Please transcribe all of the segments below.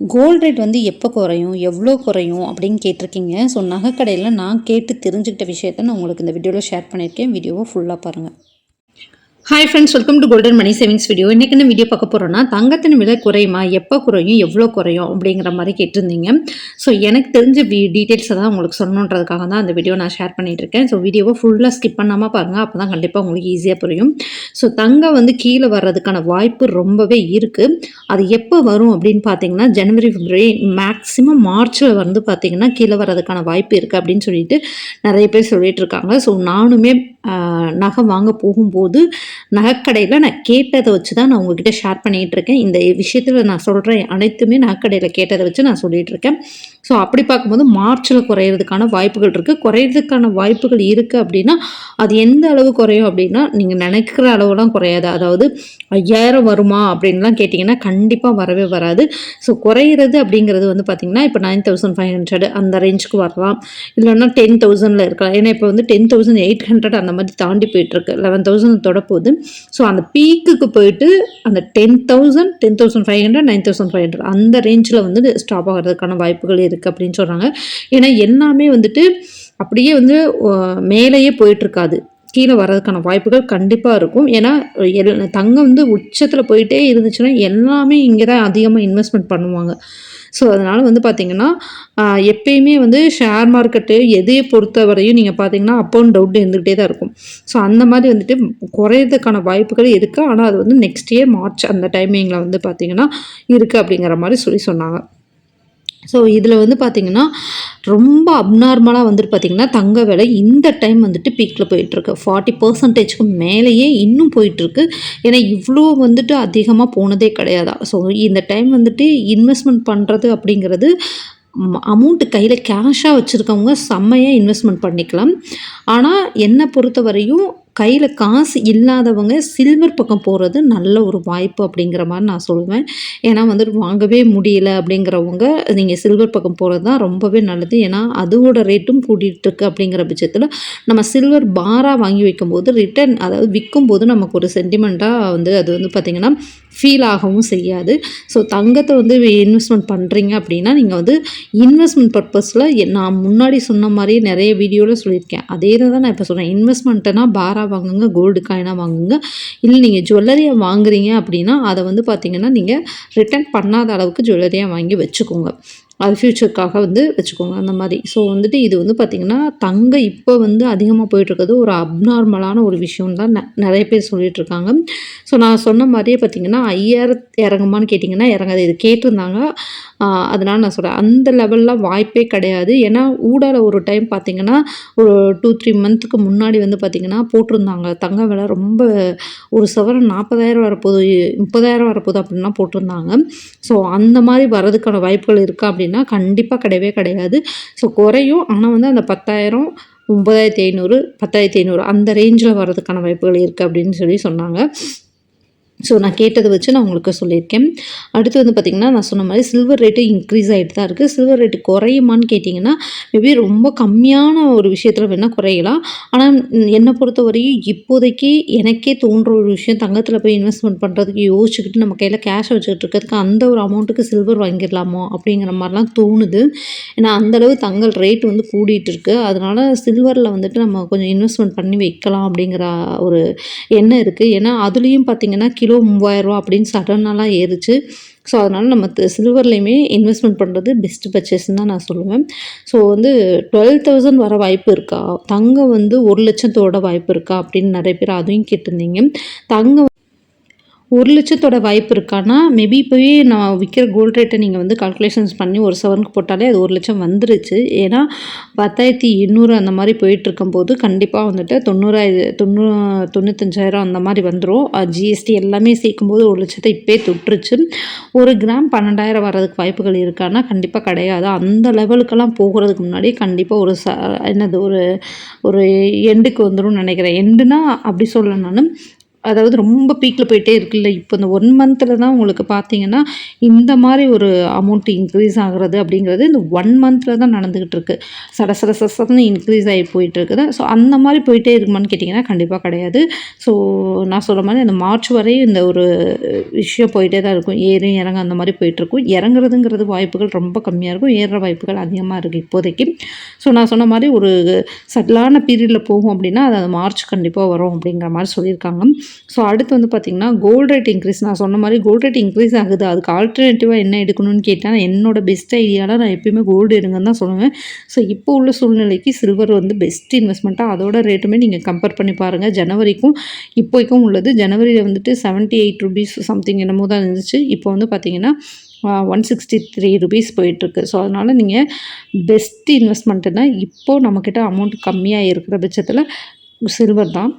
Gold rate வந்து எப்போ குறையும் எவ்வளோ குறையும் அப்படின்னு கேட்டிருக்கீங்க. ஸோ நகைக்கடையில் நான் கேட்டு தெரிஞ்சுக்கிட்ட விஷயத்த நான் உங்களுக்கு இந்த வீடியோவில் ஷேர் பண்ணியிருக்கேன். வீடியோவை ஃபுல்லாக பாருங்கள் hi friends welcome to golden money savings video இன்றைக்கி என்ன வீடியோ பார்க்க போகிறோன்னா தங்கத்தின் விலை குறையுமா எப்போ குறையும் எவ்வளோ குறையும் அப்படிங்கிற மாதிரி கேட்டிருந்தீங்க. ஸோ எனக்கு தெரிஞ்ச வி டீட்டெயில்ஸை தான் உங்களுக்கு சொல்லணுன்றதுக்காக தான் அந்த வீடியோ நான் ஷேர் பண்ணிகிட்டு இருக்கேன். ஸோ வீடியோவை ஃபுல்லாக ஸ்கிப் பண்ணாமல் பாருங்கள் அப்போ தான் கண்டிப்பாக உங்களுக்கு ஈஸியாக புரியும். ஸோ தங்கம் வந்து கீழே வர்றதுக்கான வாய்ப்பு ரொம்பவே இருக்குது அது எப்போ வரும் அப்படின்னு பார்த்தீங்கன்னா ஜனவரி பிப்ரவரி மேக்ஸிமம் மார்ச்சில் வந்து பார்த்தீங்கன்னா கீழே வர்றதுக்கான வாய்ப்பு இருக்குது அப்படின்னு சொல்லிட்டு நிறைய பேர் சொல்லிகிட்டு இருக்காங்க. ஸோ நானுமே நகை வாங்க போகும்போது நகைக்கடையில் நான் கேட்டதை வச்சு தான் நான் உங்ககிட்ட ஷேர் பண்ணிகிட்டு இருக்கேன். இந்த விஷயத்தில் நான் சொல்கிறேன் அனைத்துமே நகைக்கடையில் கேட்டதை வச்சு நான் சொல்லிகிட்டு இருக்கேன். ஸோ அப்படி பார்க்கும்போது மார்ச்சில் குறையிறதுக்கான வாய்ப்புகள் இருக்குது குறையிறதுக்கான வாய்ப்புகள் இருக்குது அப்படின்னா அது எந்த அளவு குறையும் அப்படின்னா நீங்கள் நினைக்கிற அளவுலாம் குறையாது. அதாவது ஐயாயிரம் வருமா அப்படின்லாம் கேட்டிங்கன்னா கண்டிப்பாக வரவே வராது. ஸோ குறையிறது அப்படிங்கிறது வந்து பார்த்திங்கன்னா இப்போ நைன் தௌசண்ட் ஃபைவ் ஹண்ட்ரட் அந்த ரேஞ்சுக்கு வரலாம். இல்லைன்னா டென் தௌசண்டில் இருக்கலாம். ஏன்னா இப்போ வந்து டென் தௌசண்ட் எயிட் ஹண்ட்ரட் அந்த மாதிரி தாண்டி போயிட்டுருக்கு. லெவன் தௌசண்ட் தொட போகுது. ஸோ அந்த பீக்குக்கு போயிட்டு அந்த ten thousand ten thousand five hundred nine thousand five hundred அந்த ரேஞ்சில் வந்து ஸ்டாப் ஆகிறதுக்கான வாய்ப்புகள் இருக்குது அப்படின்னு சொல்கிறாங்க ஏன்னா எல்லாமே வந்துட்டு அப்படியே வந்து மேலேயே போயிட்டுருக்காது. கீழே வர்றதுக்கான வாய்ப்புகள் கண்டிப்பாக இருக்கும். ஏன்னா எல் தங்கம் வந்து உச்சத்தில் போயிட்டே இருந்துச்சுன்னா எல்லாமே இங்கே தான் அதிகமாக இன்வெஸ்ட்மெண்ட் பண்ணுவாங்க. ஸோ அதனால் வந்து பார்த்திங்கன்னா எப்பயுமே வந்து ஷேர் மார்க்கெட்டு எதையை பொறுத்த வரையும் நீங்கள் பார்த்தீங்கன்னா அப் அண்ட் டவுட் இருந்துகிட்டே தான் இருக்கும். ஸோ அந்த மாதிரி வந்துட்டு குறையிறதுக்கான வாய்ப்புகள் இருக்குது ஆனால் அது வந்து நெக்ஸ்ட் இயர் மார்ச் அந்த டைமிங்கில் வந்து பார்த்திங்கன்னா இருக்குது அப்படிங்கிற மாதிரி சொல்லி சொன்னாங்க. ஸோ இதில் வந்து பார்த்திங்கன்னா ரொம்ப அப்நார்மலாக வந்துட்டு பார்த்திங்கன்னா தங்க விலை இந்த டைம் வந்துட்டு பீக்கில் போயிட்டுருக்கு. ஃபார்ட்டி பர்சன்டேஜ்க்கு மேலேயே இன்னும் போயிட்டுருக்கு. ஏன்னா இவ்வளோ வந்துட்டு அதிகமாக போனதே கிடையாதா? ஸோ இந்த டைம் வந்துட்டு இன்வெஸ்ட்மெண்ட் பண்ணுறது அப்படிங்கிறது அமௌண்ட்டு கையில் கேஷாக வச்சுருக்கவங்க செம்மையாக இன்வெஸ்ட்மெண்ட் பண்ணிக்கலாம். ஆனால் என்னை பொறுத்த வரையும் கையில் காசு இல்லாதவங்க சில்வர் பக்கம் போகிறது நல்ல ஒரு வாய்ப்பு அப்படிங்கிற மாதிரி நான் சொல்லுவேன் ஏன்னா வந்துட்டு வாங்கவே முடியல அப்படிங்கிறவங்க நீங்கள் சில்வர் பக்கம் போகிறது தான் ரொம்பவே நல்லது. ஏன்னா அதோட ரேட்டும் கூடிகிட்டுருக்கு அப்படிங்கிற பட்சத்தில் நம்ம சில்வர் பாராக வாங்கி வைக்கும்போது ரிட்டர்ன் அதாவது விற்கும்போது நமக்கு ஒரு சென்டிமெண்ட்டாக வந்து அது வந்து பார்த்திங்கன்னா ஃபீல் ஆகவும் செய்யாது. ஸோ தங்கத்தை வந்து இன்வெஸ்ட்மெண்ட் பண்ணுறீங்க அப்படின்னா நீங்கள் வந்து இன்வெஸ்ட்மெண்ட் பர்பஸில் நான் முன்னாடி சொன்ன மாதிரியே நிறைய வீடியோவில் சொல்லியிருக்கேன். அதே தான் நான் இப்போ சொல்கிறேன் இன்வெஸ்ட்மெண்ட்டுனா வாங்குங்க கோல்டு காயினாக வாங்குங்க. இல்லை நீங்கள் ஜுவல்லரியாக வாங்குறீங்க அப்படின்னா அதை வந்து பார்த்திங்கன்னா நீங்கள் ரிட்டர்ன் பண்ணாத அளவுக்கு ஜுவல்லரியாக வாங்கி வச்சுக்கோங்க. அது ஃப்யூச்சருக்காக வந்து வச்சுக்கோங்க அந்த மாதிரி. ஸோ வந்துட்டு இது வந்து பார்த்திங்கன்னா தங்கம் இப்போ வந்து அதிகமாக போயிட்டுருக்கிறது ஒரு அப்நார்மலான ஒரு விஷயம் தான் நிறைய பேர் சொல்லிகிட்ருக்காங்க ஸோ நான் சொன்ன மாதிரியே பார்த்திங்கன்னா ஐயாயிரம் இறங்குமான்னு கேட்டிங்கன்னா இறங்காது. இது கேட்டிருந்தாங்க. அதனால் நான் சொல்கிறேன் அந்த லெவலில் வாய்ப்பே கிடையாது. ஏன்னா ஊடால ஒரு டைம் பார்த்திங்கன்னா ஒரு டூ த்ரீ மந்த்துக்கு முன்னாடி வந்து பார்த்திங்கன்னா போட்டிருந்தாங்க. தங்க விலை ரொம்ப ஒரு சவரம் நாற்பதாயிரம் வரப்போகுது முப்பதாயிரம் வரப்போகுது அப்படின்லாம் போட்டிருந்தாங்க. ஸோ அந்த மாதிரி வர்றதுக்கான வாய்ப்புகள் இருக்கா அப்படின்னு கண்டிப்பாக கிடையவே கிடையாது. ஸோ குறையும். ஆனால் வந்து அந்த பத்தாயிரம் ஒம்பதாயிரத்தி ஐநூறு பத்தாயிரத்தி ஐநூறு அந்த ரேஞ்சில் வர்றதுக்கான வாய்ப்புகள் இருக்குது அப்படின்னு சொல்லி சொன்னாங்க. ஸோ நான் கேட்டதை வச்சு நான் உங்களுக்கு சொல்லியிருக்கேன். அடுத்து வந்து பார்த்திங்கன்னா நான் சொன்ன மாதிரி சில்வர் ரேட்டு இன்க்ரீஸ் ஆகிட்டு தான் இருக்குது சில்வர் ரேட்டு குறையுமான்னு கேட்டிங்கன்னா மேபி ரொம்ப கம்மியான ஒரு விஷயத்தில் வேணால் குறையலாம். ஆனால் என்னை பொறுத்த வரையும் இப்போதைக்கு எனக்கே தோன்ற ஒரு விஷயம் தங்கத்தில் போய் இன்வெஸ்ட்மெண்ட் பண்ணுறதுக்கு யோசிச்சுக்கிட்டு நம்ம கையில் கேஷ் வச்சுக்கிட்டு இருக்கிறதுக்கு அந்த ஒரு அமௌண்ட்டுக்கு சில்வர் வாங்கிடலாமோ அப்படிங்கிற மாதிரிலாம் தோணுது. ஏன்னா அந்தளவு தங்கல் ரேட் வந்து கூடிட்டு இருக்குது அதனால் சில்வரில் வந்துட்டு நம்ம கொஞ்சம் இன்வெஸ்ட்மெண்ட் பண்ணி வைக்கலாம் அப்படிங்கிற ஒரு எண்ணம் இருக்குது ஏன்னா அதுலேயும் பார்த்திங்கன்னா கிலோ கிலோ மூவாயிரரூவா அப்படின்னு சடனாலாம் ஏறுச்சு. ஸோ அதனால் நம்ம சில்வர்லேயுமே இன்வெஸ்ட்மெண்ட் பண்ணுறது பெஸ்ட் பர்ச்சேஸ்ன்னு தான் நான் சொல்லுவேன். ஸோ வந்து டுவெல் தௌசண்ட் வர வாய்ப்பு இருக்கா? தங்கம் வந்து ஒரு லட்சத்தோட வாய்ப்பு இருக்கா? அப்படின்னு நிறைய பேர் அதையும் கேட்டிருந்தீங்க. தங்கம் ஒரு லட்சத்தோட வாய்ப்பு இருக்கான்னா மேபி இப்போவே நான் விற்கிற கோல்ட் ரேட்டை நீங்கள் வந்து கால்குலேஷன்ஸ் பண்ணி ஒரு செவனுக்கு போட்டாலே அது ஒரு லட்சம் வந்துருச்சு. ஏன்னா பத்தாயிரத்தி எண்ணூறு அந்த மாதிரி போயிட்டுருக்கும் போது கண்டிப்பாக வந்துட்டு தொண்ணூறாயிர தொண்ணூ தொண்ணூத்தஞ்சாயிரம் அந்த மாதிரி வந்துடும் ஜிஎஸ்டி எல்லாமே சேர்க்கும்போது ஒரு லட்சத்தை இப்போயே தொட்டுருச்சு. ஒரு கிராம் பன்னெண்டாயிரம் வர்றதுக்கு வாய்ப்புகள் இருக்கான்னா கண்டிப்பாக கிடையாது. அந்த லெவலுக்கெல்லாம் போகிறதுக்கு முன்னாடி கண்டிப்பாக ஒரு ச என்னது ஒரு ஒரு எண்டுக்கு வந்துடும் நினைக்கிறேன். எண்டுனா அப்படி சொல்லணும்னாலும் அதாவது ரொம்ப பீக்கில் போயிட்டே இருக்குல்ல. இப்போ இந்த ஒன் மந்தில் தான் உங்களுக்கு பார்த்தீங்கன்னா இந்த மாதிரி ஒரு அமௌண்ட் இன்க்ரீஸ் ஆகிறது அப்படிங்கிறது இந்த ஒன் மந்தில் தான் நடந்துக்கிட்டு இருக்கு. சட சட சடன்னு இன்க்ரீஸ் ஆகி போயிட்டு இருக்குது. ஸோ அந்த மாதிரி போயிட்டே இருக்குமான்னு கேட்டிங்கன்னா கண்டிப்பாக கிடையாது. ஸோ நான் சொல்கிற மாதிரி இந்த மார்ச் வரையும் இந்த ஒரு விஷயம் போயிட்டே தான் இருக்கும். ஏறும் இறங்க அந்த மாதிரி போயிட்டுருக்கும் இறங்குறதுங்கிறது வாய்ப்புகள் ரொம்ப கம்மியாக இருக்கும். ஏறுற வாய்ப்புகள் அதிகமாக இருக்குது இப்போதைக்கு. ஸோ நான் சொன்ன மாதிரி ஒரு சட்டிலான பீரியடில் போகும் அப்படின்னா அது மார்ச் கண்டிப்பாக வரும் அப்படிங்கிற மாதிரி சொல்லியிருக்காங்க. ஸோ அடுத்து வந்து பார்த்திங்கன்னா கோல்ட் ரேட் இன்க்ரீஸ் நான் சொன்ன மாதிரி கோல்ட் ரேட் இன்க்ரீஸ் ஆகுது? அதுக்கு ஆல்டர்னேட்டிவாக என்ன எடுக்கணும்னு கேட்டால் என்னோட பெஸ்ட் ஐடியாவில் நான் எப்பயுமே கோல்டு எடுங்கன்னு தான் சொல்லுவேன். ஸோ இப்போ உள்ள சூழ்நிலைக்கு சில்வர் வந்து பெஸ்ட் இன்வெஸ்ட்மெண்ட்டாக அதோட ரேட்டுமே நீங்கள் கம்பேர் பண்ணி பாருங்கள் ஜனவரிக்கும் இப்போக்கும் உள்ளது. ஜனவரியில் வந்துட்டு செவன்ட்டி எயிட் ருபீஸ் சம்திங் என்னமோ தான் இருந்துச்சு. இப்போ வந்து பார்த்திங்கன்னா ஒன் சிக்ஸ்டி த்ரீ ருபீஸ் போயிட்டுருக்கு. ஸோ அதனால் நீங்கள் பெஸ்ட் இன்வெஸ்ட்மெண்ட்டுன்னா இப்போது நம்மக்கிட்ட அமௌண்ட் கம்மியாக இருக்கிற பட்சத்தில் சில்வர் தான்.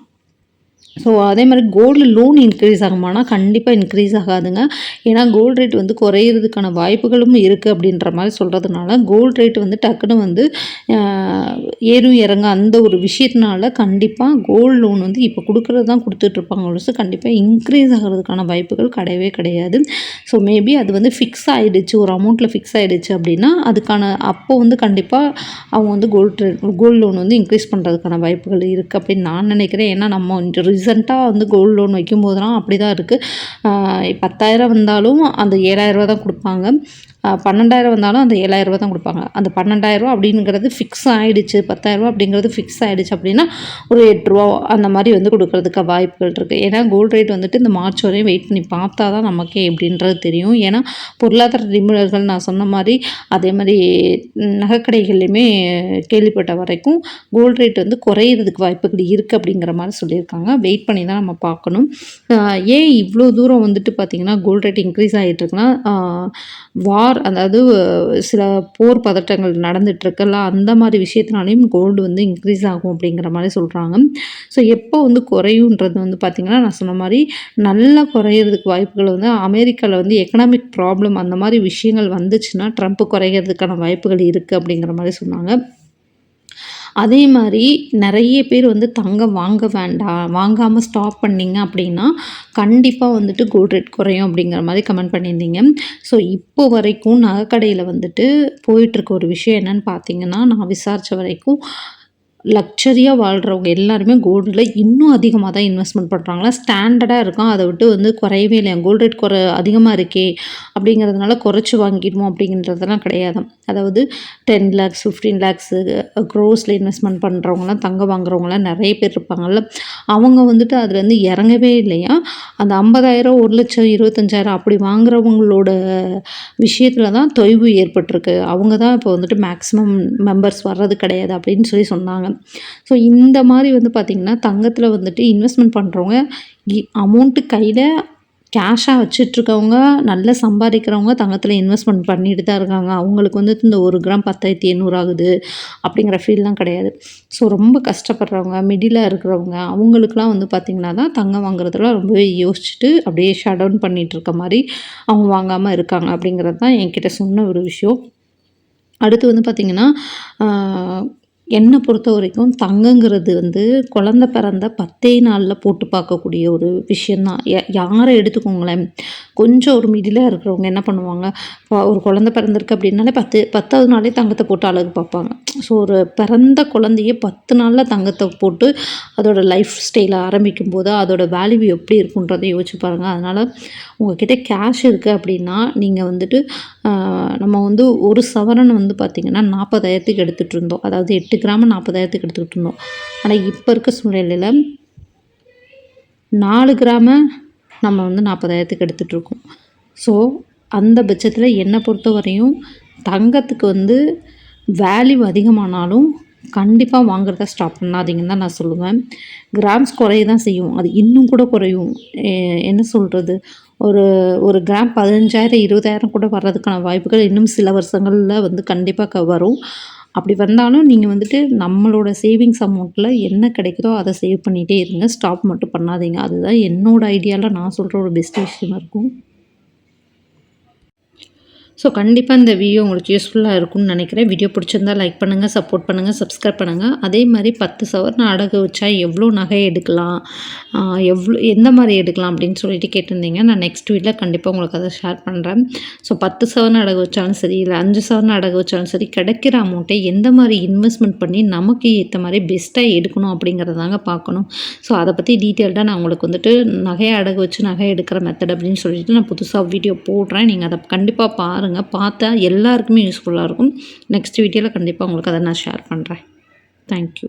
ஸோ அதே மாதிரி கோல்டு லோன் இன்க்ரீஸ் ஆகுமானா கண்டிப்பாக இன்க்ரீஸ் ஆகாதுங்க. ஏன்னா கோல்டு ரேட் வந்து குறையிறதுக்கான வாய்ப்புகளும் இருக்குது அப்படின்ற மாதிரி சொல்கிறதுனால கோல்டு ரேட் வந்து டக்குன்னு வந்து ஏறும் இறங்க அந்த ஒரு விஷயத்தினால கண்டிப்பாக கோல்டு லோன் வந்து இப்போ கொடுக்குறது தான் கொடுத்துட்ருப்பாங்க ஒழிச்சு கண்டிப்பாக இன்க்ரீஸ் ஆகிறதுக்கான வாய்ப்புகள் கிடையவே கிடையாது. ஸோ மேபி அது வந்து ஃபிக்ஸ் ஆகிடுச்சு ஒரு அமௌண்ட்டில் ஃபிக்ஸ் ஆகிடுச்சு அப்படின்னா அதுக்கான அப்போ வந்து கண்டிப்பாக அவங்க வந்து கோல்டு ரேட் கோல்டு லோன் வந்து இன்க்ரீஸ் பண்ணுறதுக்கான வாய்ப்புகள் இருக்குது அப்படின்னு நான் நினைக்கிறேன். ஏன்னா நம்ம ரீசெண்டாக வந்து கோல்டு லோன் வைக்கும்போதெல்லாம் அப்படி தான் இருக்குது பத்தாயிரம் வந்தாலும் அந்த ஏழாயிரரூவா தான் கொடுப்பாங்க. பன்னெண்டாயிரம் வந்தாலும் அந்த ஏழாயிரரூவா தான் கொடுப்பாங்க. அந்த பன்னெண்டாயிரரூவா அப்படிங்கிறது ஃபிக்ஸ் ஆகிடுச்சு பத்தாயிரரூவா அப்படிங்கிறது ஃபிக்ஸ் ஆகிடுச்சு அப்படின்னா ஒரு எட்டுரூவா அந்த மாதிரி வந்து கொடுக்குறதுக்கு வாய்ப்புகள் இருக்குது ஏன்னா கோல்டு ரேட் வந்துட்டு இந்த மார்ச் வரையும் வெயிட் பண்ணி பார்த்தா தான் நமக்கே எப்படின்றது தெரியும். ஏன்னா பொருளாதார நிபுணர்கள் நான் சொன்ன மாதிரி அதே மாதிரி நகைக்கடைகள்லையுமே கேள்விப்பட்ட வரைக்கும் கோல்டு ரேட் வந்து குறையிறதுக்கு வாய்ப்புகள் இருக்குது அப்படிங்கிற மாதிரி சொல்லியிருக்காங்க. வெயிட் பண்ணி தான் நம்ம பார்க்கணும். ஏன் இவ்வளோ தூரம் வந்துட்டு பார்த்திங்கன்னா கோல்டு ரேட் இன்க்ரீஸ் ஆகிட்டு இருக்குன்னா வா வார் அதாவது சில போர் பதட்டங்கள் நடந்துகிட்ருக்கல அந்த மாதிரி விஷயத்தினாலையும் கோல்டு வந்து இன்க்ரீஸ் ஆகும் அப்படிங்கிற மாதிரி சொல்கிறாங்க ஸோ எப்போ வந்து குறையுன்றது வந்து பார்த்திங்கன்னா நான் சொன்ன மாதிரி நல்லா குறையிறதுக்கு வாய்ப்புகள் வந்து அமெரிக்காவில் வந்து எக்கனாமிக் ப்ராப்ளம் அந்த மாதிரி விஷயங்கள் வந்துச்சுன்னா ட்ரம்ப் குறைகிறதுக்கான வாய்ப்புகள் இருக்குது அப்படிங்கிற மாதிரி சொன்னாங்க. அதே மாதிரி நிறைய பேர் வந்து தங்கம் வாங்க வேண்டாம் வாங்காமல் ஸ்டாப் பண்ணிங்க அப்படின்னா கண்டிப்பாக வந்துட்டு கோல்ட் ரேட் குறையும் அப்படிங்கிற மாதிரி கமெண்ட் பண்ணியிருந்தீங்க. ஸோ இப்போ வரைக்கும் நகைக்கடையில் வந்துட்டு போயிட்டுருக்க ஒரு விஷயம் என்னென்னு பார்த்தீங்கன்னா நான் விசாரித்த வரைக்கும் லக்ஸரியாக வாழ்கிறவங்க எல்லாருமே கோல்டில் இன்னும் அதிகமாக தான் இன்வெஸ்ட்மெண்ட் பண்ணுறாங்களா ஸ்டாண்டர்டாக இருக்கும் அதை விட்டு வந்து குறையவே இல்லையா? கோல்டு ரேட் குறை அதிகமாக இருக்கே அப்படிங்கிறதுனால குறைச்சி வாங்கிடுவோம் அப்படிங்கிறதெல்லாம் கிடையாது. அதாவது டென் லேக்ஸ் ஃபிஃப்டீன் லேக்ஸு க்ரோஸில் இன்வெஸ்ட்மெண்ட் பண்ணுறவங்களாம் தங்கம் வாங்குறவங்களாம் நிறைய பேர் இருப்பாங்கல்ல. அவங்க வந்துட்டு அதுலேருந்து இறங்கவே இல்லையா? அந்த ஐம்பதாயிரம் ஒரு லட்சம் இருபத்தஞ்சாயிரம் அப்படி வாங்குறவங்களோட விஷயத்தில் தான் தொய்வு ஏற்பட்டிருக்கு. அவங்க தான் இப்போ வந்துட்டு மேக்ஸிமம் மெம்பர்ஸ் வர்றது கிடையாது அப்படின்னு சொல்லி சொன்னாங்க. ஸோ இந்த மாதிரி வந்து பார்த்திங்கன்னா தங்கத்தில் வந்துட்டு இன்வெஸ்ட்மெண்ட் பண்ணுறவங்க அமௌண்ட்டு கையில் கேஷாக வச்சிட்ருக்கவங்க நல்லா சம்பாதிக்கிறவங்க தங்கத்தில் இன்வெஸ்ட்மெண்ட் பண்ணிட்டு தான் இருக்காங்க. அவங்களுக்கு வந்துட்டு இந்த ஒரு கிராம் பத்தாயிரத்தி எண்ணூறு ஆகுது அப்படிங்கிற ஃபீல்லாம் கிடையாது. ஸோ ரொம்ப கஷ்டப்படுறவங்க மிடிலாக இருக்கிறவங்க அவங்களுக்குலாம் வந்து பார்த்திங்கன்னா தான் தங்கம் வாங்குறதுலாம் ரொம்பவே யோசிச்சுட்டு அப்படியே ஷட் டவுன் பண்ணிகிட்டு இருக்க மாதிரி அவங்க வாங்காமல் இருக்காங்க அப்படிங்கிறது தான் என்கிட்ட சொன்ன ஒரு விஷயம். அடுத்து வந்து பார்த்திங்கன்னா என்னை பொறுத்த வரைக்கும் தங்கங்கிறது வந்து குழந்த பிறந்த பத்தே நாளில் போட்டு பார்க்கக்கூடிய ஒரு விஷயந்தான் யாரை எடுத்துக்கோங்களேன்? கொஞ்சம் ஒரு மிடிலாக இருக்கிறவங்க என்ன பண்ணுவாங்க? ஒரு குழந்த பிறந்திருக்கு அப்படின்னாலே பத்து பத்தாவது நாளே தங்கத்தை போட்டு அழகு பார்ப்பாங்க. ஸோ ஒரு பிறந்த குழந்தைய பத்து நாளில் தங்கத்தை போட்டு அதோடய லைஃப் ஸ்டைலை ஆரம்பிக்கும் போது அதோட வேல்யூ எப்படி இருக்குன்றதை யோசிச்சு பாருங்கள் அதனால் உங்கள்கிட்ட கேஷ் இருக்குது அப்படின்னா நீங்கள் வந்துட்டு நம்ம வந்து ஒரு சவரன் வந்து பார்த்திங்கன்னா நாற்பதாயிரத்துக்கு எடுத்துகிட்டு இருந்தோம். அதாவது எட்டு கிராம நாற்பதாயிரத்துக்கு எடுத்துக்கிட்டு இருந்தோம். ஆனால் இப்போ இருக்க சூழ்நிலையில் நாலு கிராம நம்ம வந்து நாற்பதாயிரத்துக்கு எடுத்துகிட்ருக்கோம் ஸோ அந்த பட்சத்தில் என்னை பொறுத்த வரையும் தங்கத்துக்கு வந்து வேல்யூ அதிகமானாலும் கண்டிப்பாக வாங்குறத ஸ்டாப் பண்ணாதீங்கன்னு தான் நான் சொல்லுவேன். கிராம்ஸ் குறைய தான் செய்யும். அது இன்னும் கூட குறையும். என்ன சொல்கிறது ஒரு ஒரு கிராம் பதினஞ்சாயிரம் இருபதாயிரம் கூட வர்றதுக்கான வாய்ப்புகள் இன்னும் சில வருஷங்களில் வந்து கண்டிப்பாக வரும். அப்படி வந்தாலும் நீங்கள் வந்துட்டு நம்மளோட சேவிங்ஸ் அமௌண்ட்டில் என்ன கிடைக்குதோ அதை சேவ் பண்ணிகிட்டே இருங்க. ஸ்டாப் மட்டும் பண்ணாதீங்க. அதுதான் என்னோடய ஐடியாவில் நான் சொல்கிற ஒரு பெஸ்ட் விஷயமா இருக்கும். ஸோ கண்டிப்பாக இந்த வீடியோ உங்களுக்கு யூஸ்ஃபுல்லாக இருக்கும்னு நினைக்கிறேன். வீடியோ பிடிச்சிருந்தா லைக் பண்ணுங்கள் சப்போர்ட் பண்ணுங்கள் சப்ஸ்கிரைப் பண்ணுங்கள் அதே மாதிரி பத்து சவரன் அடகு வச்சா எவ்வளோ நகை எடுக்கலாம்? எவ்வளோ எந்த மாதிரி எடுக்கலாம் அப்படின்னு சொல்லிட்டு கேட்டிருந்தீங்க. நான் நெக்ஸ்ட் வீட்டில் கண்டிப்பாக உங்களுக்கு அதை ஷேர் பண்ணுறேன் ஸோ பத்து சவரன் அடகு வச்சாலும் சரி இல்லை அஞ்சு சவரன் அடகு வச்சாலும் சரி கிடைக்கிற அமௌண்ட்டை எந்த மாதிரி இன்வெஸ்ட்மெண்ட் பண்ணி நமக்கு ஏற்ற மாதிரி பெஸ்ட்டாக எடுக்கணும் அப்படிங்கிறதாங்க பார்க்கணும். ஸோ அதை பற்றி டீட்டெயில்டாக நான் உங்களுக்கு வந்துட்டு நகையை அடகு வச்சு நகை எடுக்கிற மெத்தட் அப்படின்னு சொல்லிட்டு நான் புதுசாக வீடியோ போடுறேன். நீங்கள் அதை கண்டிப்பாக பாருங்கள் பாருங்கள் பார்த்தா எல்லாருக்குமே யூஸ்ஃபுல்லாக இருக்கும். நெக்ஸ்ட் வீடியோவில் கண்டிப்பாக உங்களுக்கு அதை நான் ஷேர் பண்ணுறேன் தேங்க்யூ